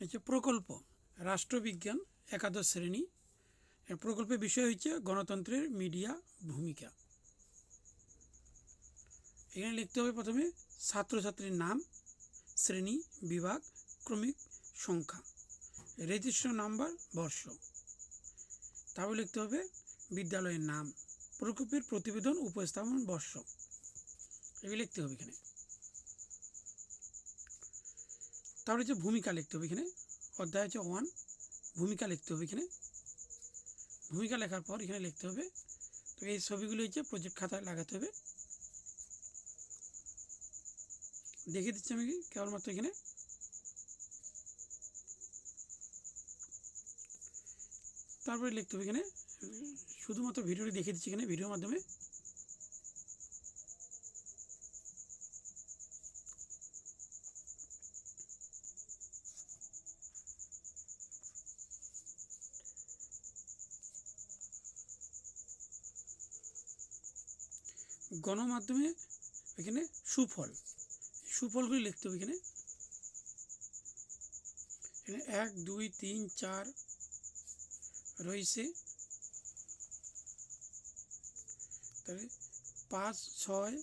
হচ্ছে প্রকল্প, রাষ্ট্রবিজ্ঞান, একাদশ শ্রেণি, এর প্রকল্পের বিষয় হচ্ছে গণতন্ত্রের মিডিয়া ভূমিকা। এখানে লিখতে হবে প্রথমে ছাত্রছাত্রীর নাম, শ্রেণি, বিভাগ, ক্রমিক সংখ্যা রেজিস্ট্রেশন নাম্বার, বর্ষ। তারপর লিখতে হবে বিদ্যালয়ের নাম, প্রকল্পের প্রতিবেদন, উপস্থাপন, বর্ষ। এগুলো লিখতে হবে এখানে। তারপরে হচ্ছে ভূমিকা লিখতে হবে এখানে। অধ্যায় হচ্ছে ওয়ান ভূমিকা লিখতে হবে এখানে। ভূমিকা লেখার পর এখানে লিখতে হবে, তো এই ছবিগুলো হচ্ছে প্রজেক্ট খাতায় লাগাতে হবে। দেখিয়ে দিচ্ছি আমি কেবলমাত্র এখানে। তারপরে লিখতে হবে এখানে, শুধুমাত্র ভিডিওটি দেখিয়ে দিচ্ছি এখানে, ভিডিওর মাধ্যমে। গণমাধ্যমে এখানে সুফল। সুফলগুলি লিখতে হবে এখানে। এখানে এক, দুই, তিন, চার রয়েছে। তাহলে পাঁচ, ছয়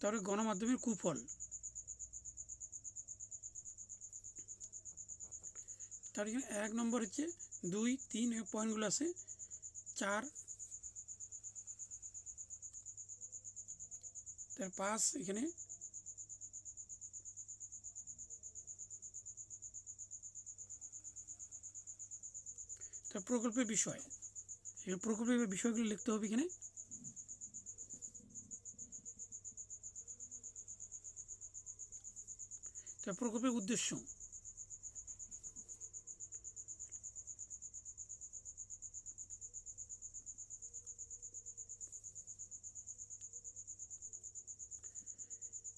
তারপরে গণমাধ্যমের কুফল। তার এখানে এক নম্বর হচ্ছে দুই, তিন, এই পয়েন্টগুলো আছে। চার, তার পাঁচ এখানে। তার প্রকল্পের বিষয়। এই প্রকল্পের বিষয়গুলো লিখতে হবে এখানে। তার প্রকল্পের উদ্দেশ্য।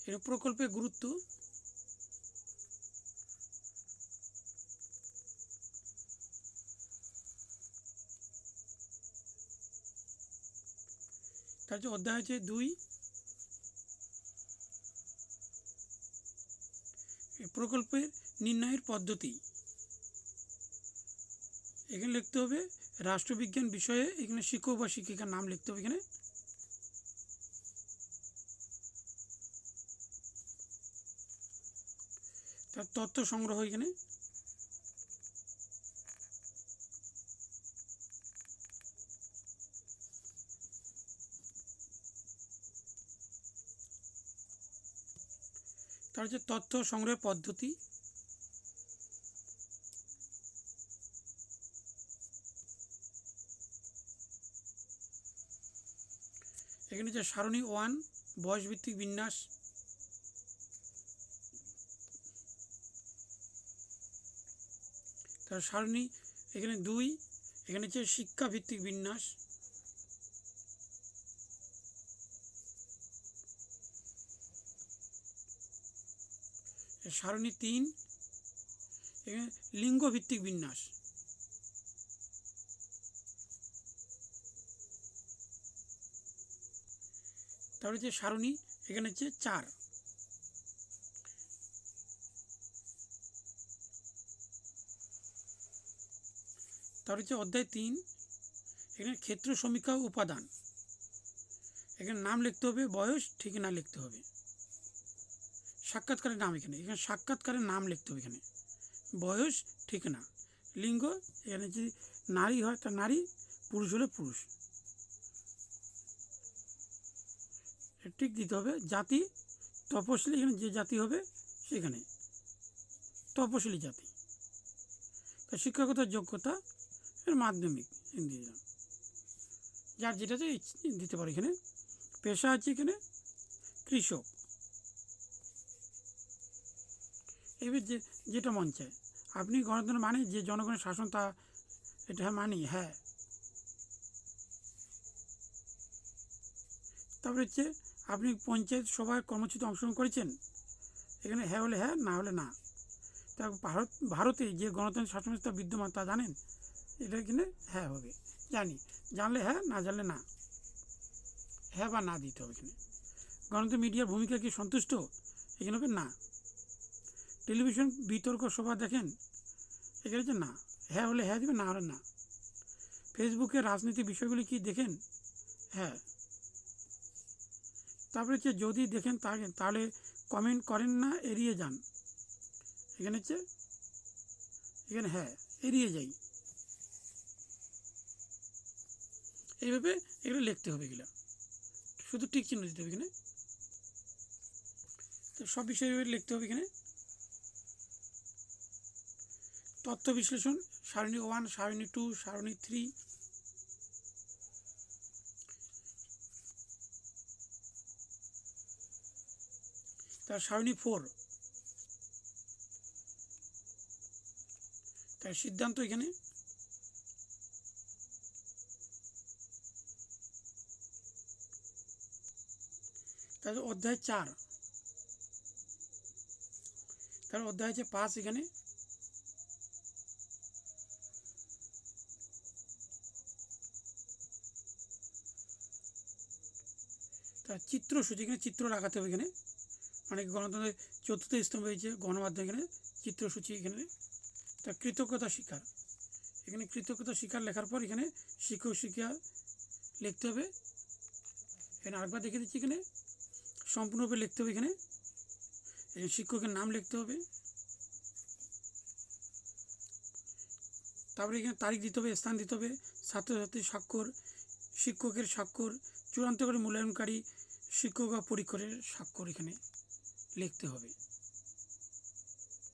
এর প্রকল্পের গুরুত্ব? তার যে অধ্যায় আছে দুই। প্রকল্পের নির্ণয়ের পদ্ধতি। এখানে লিখতে হবে, রাষ্ট্রবিজ্ঞান বিষয়ে এখানে শিক্ষক বা শিক্ষিকার নাম লিখতে হবে এখানে। তার তথ্য সংগ্রহ এখানে। তার হচ্ছে তথ্য সংগ্রহের পদ্ধতি। এখানে যে সারণী ওয়ান, বয়সভিত্তিক বিন্যাস। তার সারণী, এখানে দুই, এখানে হচ্ছে শিক্ষাভিত্তিক বিন্যাস। সারণী তিন, এখানে লিঙ্গভিত্তিক বিন্যাস। তারপরে হচ্ছে সারণী, এখানে হচ্ছে চার। তার হচ্ছে অধ্যায় তিন। এখানে ক্ষেত্র সমীক্ষা উপাদান। এখানে নাম লিখতে হবে, বয়স, ঠিকানা লিখতে হবে। সাক্ষাৎকারের নাম এখানে। এখানে সাক্ষাৎকারের নাম লিখতে হবে এখানে। বয়স, ঠিকানা। লিঙ্গ, এখানে যদি নারী হয় তা নারী, পুরুষ হলে পুরুষ। ঠিক দিতে হবে, জাতি, তপশিলি, এখানে যে জাতি হবে, সেখানে। তপশিলি জাতি। তা শিক্ষাগত যোগ্যতা মাধ্যমিক দিয়ে যার যেটাতে দিতে পারে এখানে। পেশা আছে এখানে কৃষক। এবার যে, যেটা মন চায়। আপনি গণতন্ত্র মানে যে জনগণের শাসন তা, এটা মানি হ্যাঁ। তারপরে হচ্ছে, আপনি পঞ্চায়েত সভায় কর্মসূচিতে অংশগ্রহণ করেছেন? এখানে হ্যাঁ হলে হ্যাঁ না হলে না। তা ভারত, ভারতে যে গণতন্ত্র শাসন ব্যবস্থা বিদ্যমান তা জানেন? এটা এখানে হ্যাঁ হবে। জানি। জানলে হ্যাঁ না জানলে না। হ্যাঁ বা না দিতে হবে এখানে। গণতন্ত্র মিডিয়ার ভূমিকা কি সন্তুষ্ট? এখানে হবে না। টেলিভিশন বিতর্ক সভা দেখেন, এখানে হচ্ছে না। হ্যাঁ হলে হ্যাঁ দিবে, না হলে না। ফেসবুকে রাজনীতি বিষয়গুলি কি দেখেন? হ্যাঁ। তারপরে হচ্ছে যদি দেখেন তাহলে তাহলে কমেন্ট করেন না, এড়িয়ে যান। এখানে হচ্ছে, এখানে হ্যাঁ এড়িয়ে যাই। এইভাবে এগুলো লিখতে হবে এগুলো। শুধু টিক চিহ্ন দিতে হবে এখানে। তো সব বিষয়ে লিখতে হবে এখানে। তথ্য বিশ্লেষণ, সারণী ওয়ান, সারণী টু, সারণী থ্রি। তার সারণী ফোর। তার সিদ্ধান্ত এখানে। তারপর অধ্যায় চার। তার অধ্যায় আছে পাঁচ এখানে। তার চিত্রসূচি এখানে চিত্র লাগাতে হবে এখানে। অনেক গণতন্ত্রের চতুর্থ স্তম্ভ হয়েছে গণমাধ্যম এখানে চিত্রসূচি এখানে। তার কৃতজ্ঞতা শিকার এখানে কৃতজ্ঞতা শিকার লেখার পর এখানে শিক্ষক শিক্ষা লিখতে হবে। এখানে আরেকবার দেখে দিচ্ছি এখানে। সম্পূর্ণরূপে লিখতে হবে এখানে। শিক্ষকের নাম লিখতে হবে। তারপরে এখানে তারিখ দিতে হবে, স্থান দিতে হবে, ছাত্রছাত্রীর স্বাক্ষর, শিক্ষকের স্বাক্ষর, চূড়ান্ত করে মূল্যায়নকারী শিক্ষক বা পরীক্ষকের স্বাক্ষর এখানে লিখতে হবে।